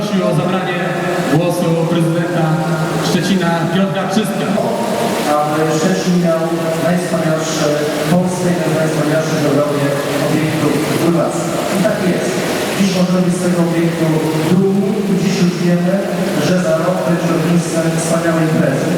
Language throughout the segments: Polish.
prosił o zabranie głosu prezydenta Szczecina Piotra Czystka. aby Szczecin miał najwspanialsze i najwspanialsze Europie obiektów pływactwa. I tak jest. Dziś możemy z tego obiektu dumni i dziś już wiemy, że za rok będzie to miejscem wspaniałej imprezy.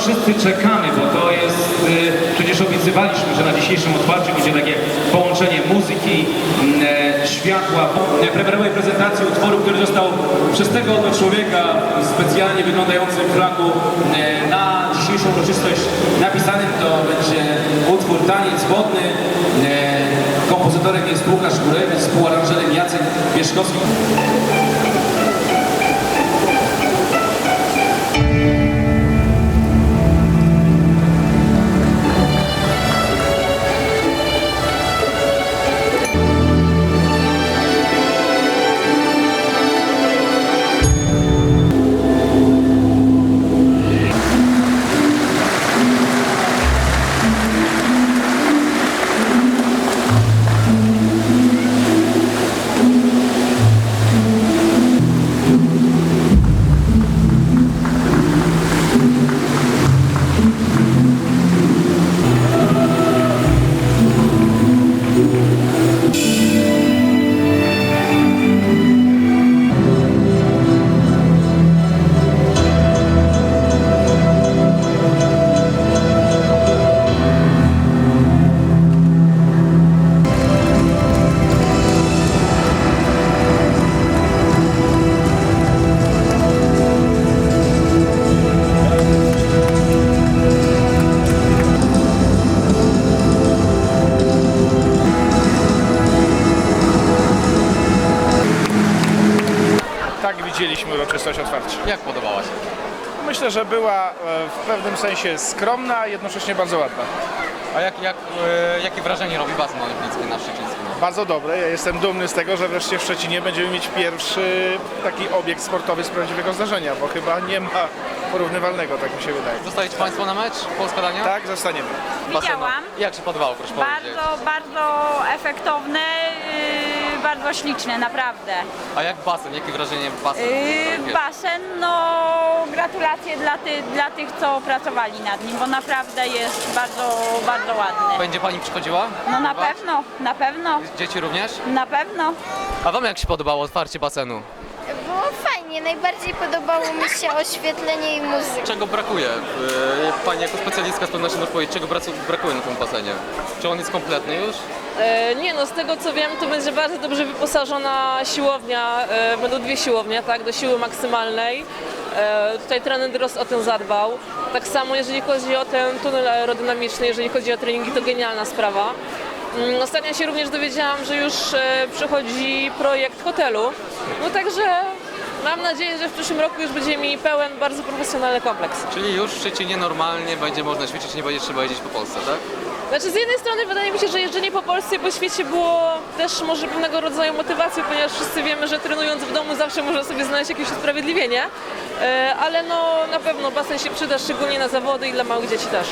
Wszyscy czekamy, bo to jest, y, przecież obiecywaliśmy, że na dzisiejszym otwarciu będzie takie połączenie muzyki, mm, e, światła, e, premierowej prezentacji utworu, który został przez tego oto człowieka specjalnie wyglądającym w flagu e, na dzisiejszą uroczystość napisanym. To będzie utwór Taniec Wodny. Kompozytorem jest Łukasz Górewicz, współaranżerem Jacek Wierzchowski. Tak widzieliśmy uroczystość otwarcia. Jak podobała się? Myślę, że była e, w pewnym sensie skromna, a jednocześnie bardzo ładna. A jak, jak, e, jakie wrażenie robi basen olimpijski na Szczecińskim? Bardzo dobre. Ja jestem dumny z tego, że wreszcie w Szczecinie będziemy mieć pierwszy taki obiekt sportowy z prawdziwego zdarzenia, bo chyba nie ma porównywalnego, tak mi się wydaje. Zostajecie Państwo na mecz Polska-Dania? Tak, zostaniemy. Basenu. Widziałam. Jak się podobało, proszę powiedzieć? Bardzo, bardzo efektowne, yy, bardzo śliczne, naprawdę. A jak basen? Jakie wrażenie basen? Yy, basen, no gratulacje dla, ty, dla tych, co pracowali nad nim, bo naprawdę jest bardzo, bardzo ładny. Będzie Pani przychodziła? No na pewno, na pewno, Dzieci również? na pewno. A Wam jak się podobało otwarcie basenu? Było fajnie, najbardziej podobało mi się oświetlenie i muzyka. Czego brakuje? E, Pani jako specjalistka z pewnością może powiedzieć, czego bracu- brakuje na tym basenie? Czy on jest kompletny już? E, Nie no, z tego co wiem, to będzie bardzo dobrze wyposażona siłownia, e, będą dwie siłownie, tak, do siły maksymalnej. E, Tutaj trener o tym zadbał. Tak samo jeżeli chodzi o ten tunel aerodynamiczny, jeżeli chodzi o treningi, to genialna sprawa. Mm, Ostatnio się również dowiedziałam, że już przychodzi projekt hotelu. No także mam nadzieję, że w przyszłym roku już będziemy mieli pełen, bardzo profesjonalny kompleks. Czyli już w Szczecinie normalnie będzie można ćwiczyć, nie będzie trzeba jeździć po Polsce, tak? Znaczy z jednej strony wydaje mi się, że jeżdżenie po Polsce i po świecie było też może pewnego rodzaju motywacją, ponieważ wszyscy wiemy, że trenując w domu zawsze można sobie znaleźć jakieś usprawiedliwienie, E, ale no na pewno basen się przyda szczególnie na zawody i dla małych dzieci też.